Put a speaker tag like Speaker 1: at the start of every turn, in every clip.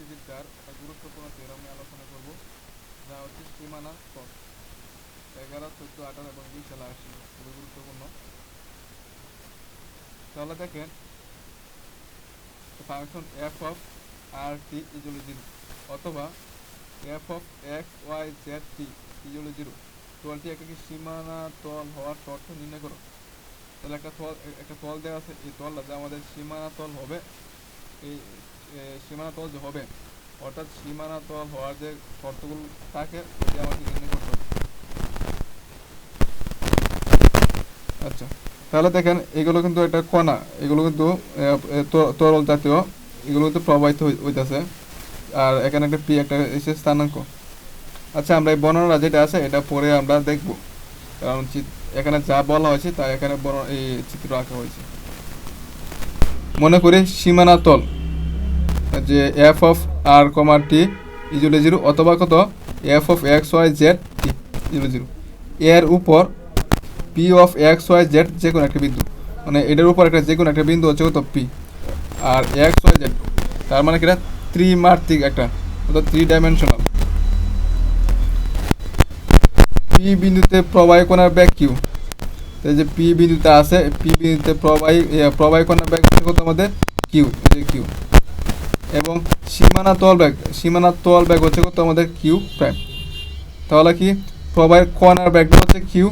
Speaker 1: জ্যামিতিবিদ্যার একটা গুরুত্বপূর্ণ থিওরাম নিয়ে আলোচনা করব, যা হচ্ছে সীমানা তল এগারো, চোদ্দ, আঠারো এবং বিশ সালে আসছিল, খুবই গুরুত্বপূর্ণ। তাহলে দেখেন function F of R T equal zero অথবা F of X Y Z T equal zero তলটি একাকি সীমানা তল হওয়ার শর্ত নির্ণয় করো। তাহলে একটা তল একটা তল দেওয়া আছে, এই তলটা যে আমাদের সীমানা তল হবে, এই সীমানা তল হবে, অর্থাৎ সীমানা তল হওয়ার যে শর্তগুলো থাকে ওইটা আমাকে নির্ণয় করতে হবে। আচ্ছা তাহলে দেখেন, এগুলো কিন্তু একটা কণা, এগুলো কিন্তু তরল জাতীয়, এগুলো কিন্তু প্রবাহিত হইতেছে। আর এখানে একটা পি, একটা এসে স্থানাঙ্ক। আচ্ছা আমরা এই বর্ণনা যেটা আছে, এটা পরে আমরা দেখব। কারণ এখানে যা বলা হয়েছে, তা এখানে বর্ণ- এই চিত্র আঁকা হয়েছে। মনে করি সীমানা তল। যে F of R comma T equal zero অথবা কত F of X Y Z T equal zero এর উপর P of X Y Z যে কোনো একটা বিন্দু। মানে এটার উপর একটা যে কোনো একটা বিন্দু হচ্ছে কত P R X Y Z তার মানে কি এটা ত্রিমাত্রিক একটা, অর্থাৎ থ্রি ডাইমেনশনাল পি বিন্দুতে প্রবাহী কোণার ব্যাগ কিউ? এই যে পি বিন্দুতে আছে পি বিন্দুতে প্রবাহী প্রবাহী কোণার ব্যাগ কত আমাদের? কিউ যে কিউ। এবং সীমানা তল ব্যাগ, সীমানা তল ব্যাগ হচ্ছে কত? আমাদের কিউ প্রাইম তাহলে কি? প্রবাহের কর্নার ব্যাগটা হচ্ছে কিউ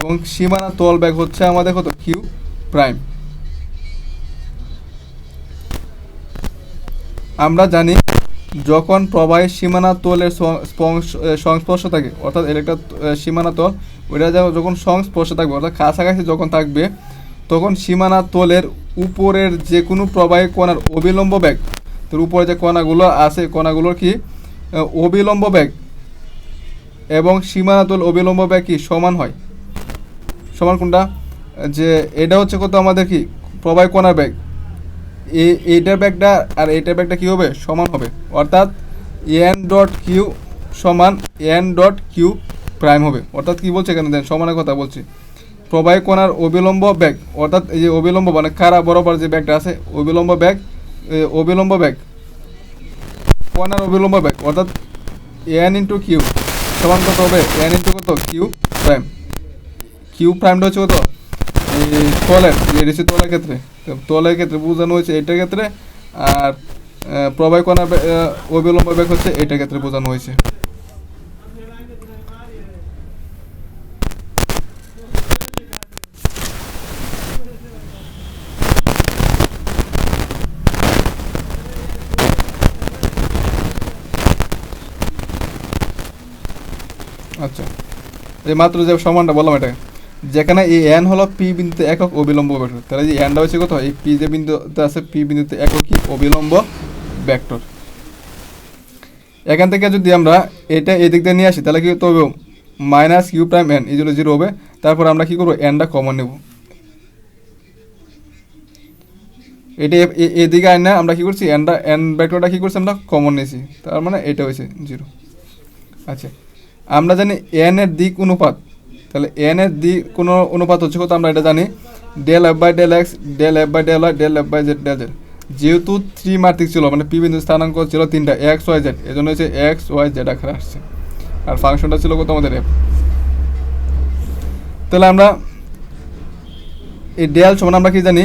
Speaker 1: এবং সীমানা তল ব্যাগ হচ্ছে আমাদের কত? কিউ প্রাইম আমরা জানি যখন প্রবাহের সীমানা তলের সংস্পর্শ থাকে, অর্থাৎ একটা সীমানা তল, ওইটা যখন সংস্পর্শ থাকবে, অর্থাৎ কাছাকাছি যখন থাকবে, তখন সীমানা তলের উপরের যে কোনো প্রবাহী কণার অবিলম্ব ব্যাগ তোর উপরে যে কণাগুলো আছে, কণাগুলোর কি? অবিলম্ব ব্যাগ এবং সীমানা তল অবিলম্ব ব্যাগ কি? সমান হয়। সমান কোনটা? যে এটা হচ্ছে কত আমাদের কি? প্রবাহী কণার ব্যাগ এই এইটার ব্যাগটা আর এইটার ব্যাগটা কী হবে? সমান হবে। অর্থাৎ এন ডট কিউ সমান এন ডট কিউ প্রাইম হবে। অর্থাৎ কি বলছে এখানে? দেন, সমানের কথা বলছি। প্রবাহী কোণার অবিলম্ব ব্যাগ অর্থাৎ এই যে অবিলম্ব মানে খারা বরাবর যে ব্যাগটা আছে, অবিলম্ব ব্যাগ অবিলম্ব ব্যাগ কোণার অবিলম্ব ব্যাগ অর্থাৎ এন ইন্টু কিউ সমান কত হবে? এন ইন্টু কত? কিউ প্রাইম কিউ প্রাইমটা হচ্ছে কত? এই তলের এডিসি তলের ক্ষেত্রে। তলের ক্ষেত্রে বোঝানো হয়েছে এটার ক্ষেত্রে, আর প্রবাহ কোণার অবিলম্ব ব্যাগ হচ্ছে এটার ক্ষেত্রে বোঝানো হয়েছে আচ্ছা এই মাত্র যে সমানটা বললাম এটা যেখানে এই এন হলো পি বিন্দুতে একক অবিলম্ব ভেক্টর তাহলে যে এনটা হচ্ছে কত? এই পি যে বিন্দুতে আছে পি বিন্দুতে একক কি অবিলম্ব ভেক্টর এখান থেকে যদি আমরা এটা এই দিক দিয়ে নিয়ে আসি, তাহলে কি হবে? Minus U prime N equal zero হবে। তারপর আমরা কি করব? এনটা কমন নেব। এটা এদিকে আয় না, আমরা কি করছি? এনটা এন ভেক্টরটা কি করছি? আমরা কমন নিয়েছি। তার মানে এটা হয়েছে জিরো। আচ্ছা। আমরা জানি এন এর দিক অনুপাত। তাহলে এন এর দিক কোনো অনুপাত হচ্ছে কত? আমরা এটা জানি del F by del X del F by del Y del F by Z del Z যেহেতু থ্রি মাত্রিক ছিল মানে পি বিন্দু স্থানাঙ্ক ছিল তিনটা এক্স ওয়াই জেড এজন্য হচ্ছে এক্স ওয়াই জেড আকারে আসছে। আর ফাংশনটা ছিল কত আমাদের এফ তাহলে আমরা এই ডেল সমান আমরা কি জানি?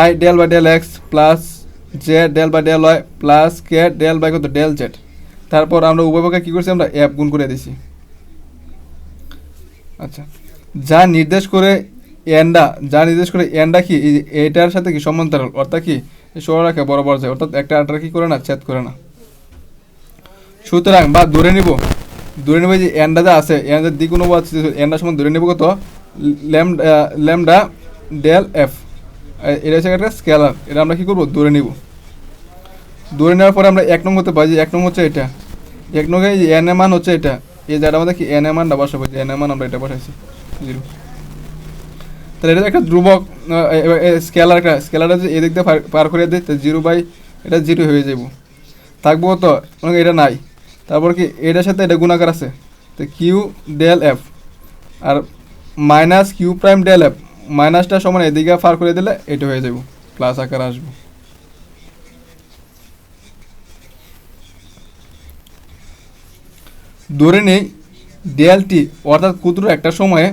Speaker 1: I del by del X plus Z del by del Y plus K del by কত? ডেল জেড তারপর আমরা উভয়পক্ষে কী করছি? আমরা অ্যাপ গুণ করে দিছি। আচ্ছা। যা নির্দেশ করে এন্ডা, যা নির্দেশ করে এন্ডা কি? এটার সাথে কি সমান্তরাল? অর্থাৎ কি? সরলরেখা বরাবর যায়। অর্থাৎ একটা আটার কি করে না? ছেদ করে না। সুতরাং বা ধরে নিব। ধরে নিব যে এন্ডা যা আছে, এন্ডার দিক অনুপাত এন্ডার সমান ধরে নেব কত? Lambda lambda del F. এটা হচ্ছে একটা স্কেলার এটা আমরা কি করব? ধরে নিব। ধরে নেওয়ার পরে আমরা এক নং হতে পারি এক নং হচ্ছে এটা। এক নং এন এর মান হচ্ছে এটা। এই জায়গাটা আমাদের কি এন এর মানটা বসাবো? এন এর মান আমরা এটা বসাইছি। জিরো। তাহলে এটা একটা ধ্রুবক স্কেলার একটা স্কেলারটা যদি এদিক দিয়ে পার- করে দিই তো জিরো বাই এটা জিরো হয়ে যাব থাকব তো, মনে এটা নাই। তারপর কি এটার সাথে এটা গুণাকার আছে? তো Q del F R minus Q prime del F মাইনাসটা সমান এদিকে পার করে দিলে এটা হয়ে যাব প্লাস আকার আসবে। ধরে নেই ডেলটি অর্থাৎ ক্ষুদ্র একটা সময়ে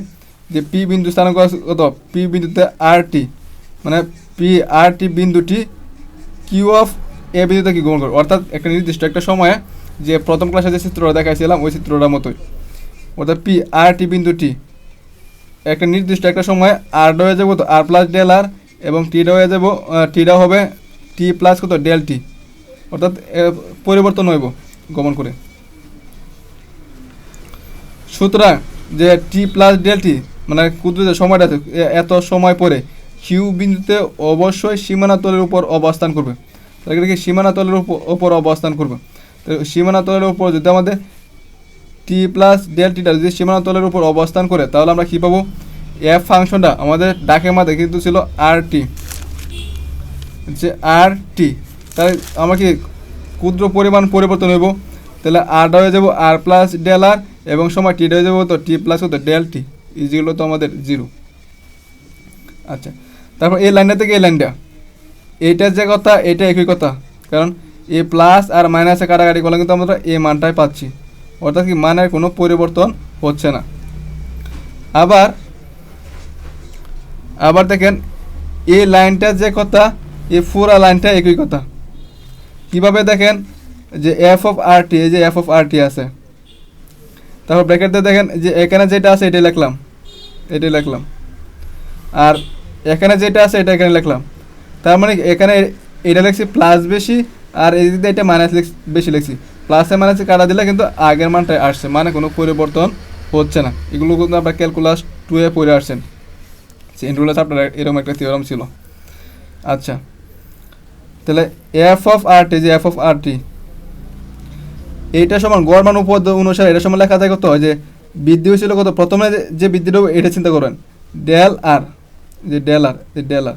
Speaker 1: যে পি বিন্দু স্থানাঙ্ক কত পি বিন্দুতে আর টি মানে পি আর টি বিন্দুটি কিউ অফ এ বিন্দুতে কি গ্রহণ করে? অর্থাৎ একটা নির্দিষ্ট একটা সময়ে যে প্রথম ক্লাসে যে চিত্রটা দেখাইছিলাম, ওই চিত্রটার মতোই। অর্থাৎ পি আর টি বিন্দুটি একটা নির্দিষ্ট একটা সময় আরটা হয়ে যাব তো আর প্লাস ডেল আর এবং টিটা হয়ে যাব টিটা হবে টি প্লাস কত? ডেল টি অর্থাৎ পরিবর্তন হইব গমন করে। সুতরাং যে টি প্লাস ডেলটি মানে ক্ষুদ্র যে সময়টা এত সময় পরে কিউ বিন্দুতে অবশ্যই সীমানা তলের উপর অবস্থান করবে। তাহলে কি সীমানা তলের উপর অবস্থান করবে। তো সীমানা তলের উপর যদি আমাদের টি প্লাস ডেলটিটা যদি সীমানা তলের উপর অবস্থান করে, তাহলে আমরা কী পাবো? এফ ফাংশনটা আমাদের ডাকের মাথায় কিন্তু ছিল আর টি যে আর টি তাহলে আমরা কি ক্ষুদ্র পরিমাণ পরিবর্তন হইব? তাহলে আরটা হয়ে যাব আর প্লাস ডেল আর এবং সময় টিটা হয়ে যাব টি প্লাস হতো ডেল টি ইজিগুলো তো আমাদের জিরো আচ্ছা তারপর এই লাইনটা থেকে এই লাইনটা এইটার যে কথা এটা একই কথা, কারণ এ প্লাস আর মাইনাসে কাটাকাটি করলে কিন্তু আমরা এ মানটাই পাচ্ছি। অর্থাৎ কি মানের কোনো পরিবর্তন হচ্ছে না। আবার আবার দেখেন, এই লাইনটা যে কথা, এই পুরা লাইনটা একই কথা। কীভাবে দেখেন, যে এফ অফ আর টি এই যে এফ অফ আর টি আছে। তারপর ব্র্যাকেটে দেখেন, যে এখানে যেটা আছে এটাই লিখলাম। এটাই লিখলাম। আর এখানে যেটা আছে এটা এখানে লিখলাম। তার মানে এখানে এটা লিখছি প্লাস বেশি, আর এই দিকে এটা মাইনাস বেশি লিখছি। প্লাসে মাইনাসে কাটা দিলে কিন্তু আগের মানটাই আসছে মানে কোনো পরিবর্তন হচ্ছে না। এগুলো কিন্তু আপনার ক্যালকুলাস টুয়ে পড়ে আসছেন। ইন্টুলাস আপনার এরকম একটা থিওরাম ছিল। আচ্ছা। তাহলে এফ অফ আর টি যে এফ অফ আর টি এইটা সমান গড় মান উপপাদ্য অনুসারে এটা সমান লেখা যায় কত? যে বৃদ্ধি হয়েছিল কত? প্রথমে যে- বৃদ্ধিটা এটা চিন্তা করেন। ডেল আর, যে ডেল আর, যে ডেল আর।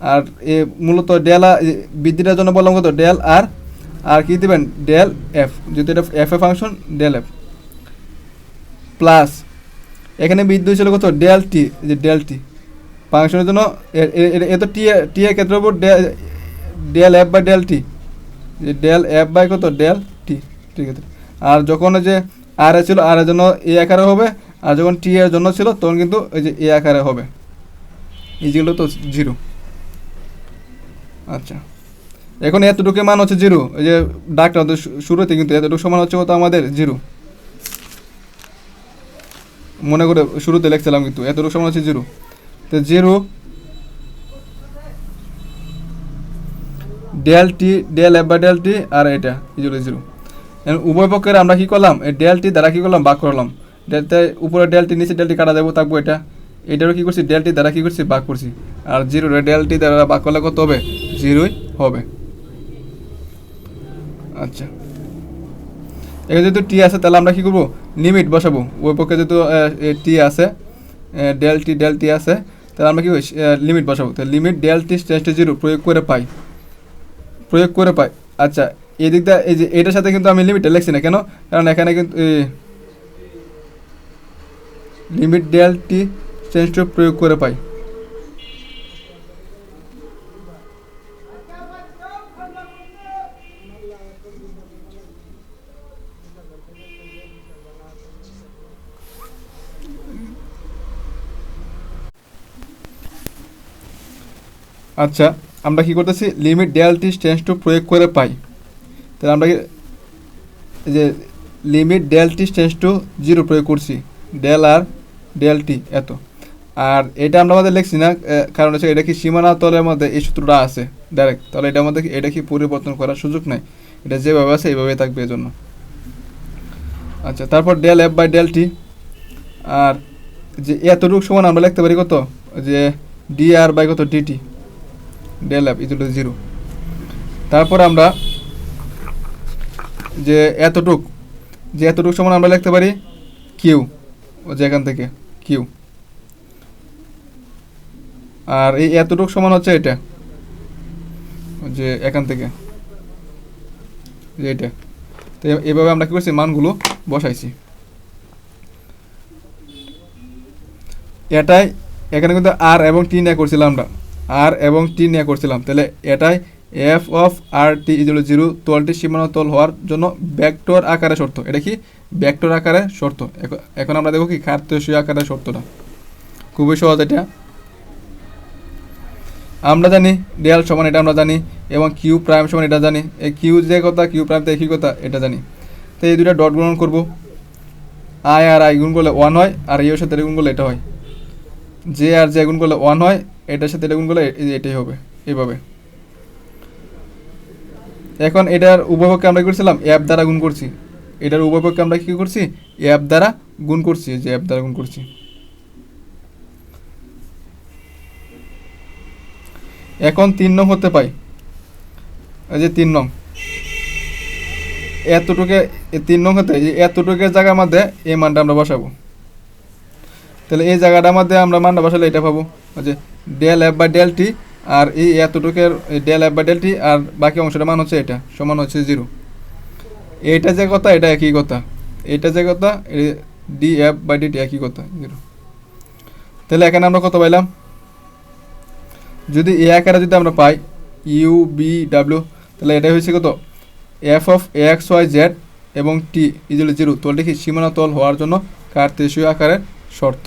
Speaker 1: আর এ মূলত ডেল আর বৃদ্ধিটার জন্য বললাম কত? ডেল আর আর কি দিবেন? Del F. যেহেতু এটা এফ এ ফাংশন, ডেল এফ। প্লাস, এখানে বৃদ্ধি হয়েছিল কত? ডেল টি, যে ডেল টি। ফাংশনের জন্য এ- তো টি টি এর ক্ষেত্রে উপর del F by del T. যে ডেল এফ বাই কত? ডেল ঠিক আছে। আর যখন যে আর এ ছিল আর এর জন্য এ আকারে হবে, আর যখন টি এর জন্য ছিল, তখন কিন্তু ওই যে এ আকারে হবে। এই যেগুলো তো জিরো আচ্ছা। এখন এতটুকু মান হচ্ছে জিরো এই যে ডাকটা শুরুতে কিন্তু এতটুকু সমান হচ্ছে কত আমাদের? জিরো মনে করে শুরুতে লিখছিলাম কিন্তু, এতটুকু সমান হচ্ছে জিরো তো zero del T del F বা ডেল টি আর এটা জিরো জিরো উভয় পক্ষের আমরা কি করলাম? এই ডেল টি দ্বারা কি করলাম? বাক করলাম। ডেলটা, উপরে ডেল টি নিচে ডেলটি কাটা দেবো, থাকব এটা। এটারও কি করছি? ডেল টি দ্বারা কি করছি? বাক করছি। আর জিরো ডেল টি দ্বারা ভাগ করলে কত হবে? জিরোই হবে। আচ্ছা। এখানে যেহেতু টি আছে, তাহলে আমরা কি করব? লিমিট বসাবো। ওই পক্ষে যেহেতু টি আছে ডেল টি ডেল টি আছে, তাহলে আমরা কি লিমিট বসাবো। তো লিমিট ডেল টি জিরো প্রয়োগ করে পাই। প্রয়োগ করে পাই। আচ্ছা এই দিকটা এই যে এটার সাথে কিন্তু আমি লিমিটটা লিখছি না, কেন? কারণ এখানে কিন্তু limit del T change to প্রয়োগ করে পাই। আচ্ছা আমরা কি করতেছি? Limit del T tends to প্রয়োগ করে পাই। তাহলে আমরা যে limit del T tends to zero প্রয়োগ করছি। ডেল আর ডেল টি এত। আর এটা আমরা আমাদের লিখছি না কারণ হচ্ছে এটা কি সীমানা তলের মধ্যে এই সূত্রটা আছে ডাইরেক্ট তাহলে এটার মধ্যে এটা কি পরিবর্তন করার সুযোগ নাই? এটা যেভাবে আছে এইভাবেই থাকবে এই জন্য আচ্ছা তারপর del F by del T আর যে এতটুকু সমান আমরা লিখতে পারি কত? যে ডি আর বাই কত ডিটি ডেল অ্যাপ ইজুল জিরো তারপর আমরা যে এতটুক যে এতটুক সমান আমরা লিখতে পারি কিউ ও যে এখান থেকে কিউ আর এই এতটুক সমান হচ্ছে এটা, যে এখান থেকে, যে এটা। তো এভাবে আমরা কি করছি? মানগুলো বসাইছি। এটাই এখানে কিন্তু আর এবং টি নিয়ে করছিলাম আমরা। আর এবং টি নিয়ে করছিলাম। তাহলে এটাই F of R T equal zero তলটি সীমানা তল হওয়ার জন্য ব্যাক্টর আকারে শর্ত। এটা কি? ব্যাক্টর আকারে শর্ত। এখন- আমরা দেখো কি কার্তেশীয় আকারে শর্তটা। খুবই সহজ এটা। আমরা জানি ডেল সমান এটা আমরা জানি, এবং কিউ প্রাইম সমান এটা জানি। এই কিউ যে কথা কিউ প্রাইম তো একই কথা, এটা জানি। তো এই দুটা ডট গুণন করব। আই আর আই গুণ করলে ওয়ান হয়, আর ইয়ের সাথে এটা গুণ করলে এটা হয়। জে আর জে গুণ করলে ওয়ান হয়, এটার সাথে গুণ করলে এটাই হবে, এইভাবে। এখন এটার উপভোগকে আমরা করছিলাম? অ্যাপ দ্বারা গুণ করছি। এটার উপভোগকে আমরা কি করছি? অ্যাপ দ্বারা গুণ করছি যে অ্যাপ দ্বারা গুণ করছি। এখন তিন নং হতে পাই। এই যে তিন নং। এতটুকু তিন নং হতে, এই এতটুকুর জায়গার মধ্যে এই মানটা আমরা বসাবো। তাহলে এই জায়গাটার মধ্যে আমরা মানটা বসালে এটা পাবো। যে del F by del T আর এই এতটুকের del F by del T আর বাকি অংশটা মান হচ্ছে এটা, সমান হচ্ছে জিরো এটা যে কথা, এটা একই কথা। এটা যে কথা D F by D T একই কথা জিরো তাহলে এখানে আমরা কত পাইলাম? যদি এ আকারে যদি আমরা পাই ইউ বি ডাব্লিউ তাহলে এটাই হয়েছে কত? F of X Y Z এবং টি ইজুয়াল জিরো তলটি কি সীমানা তল হওয়ার জন্য কার্তেশীয় আকারের শর্ত।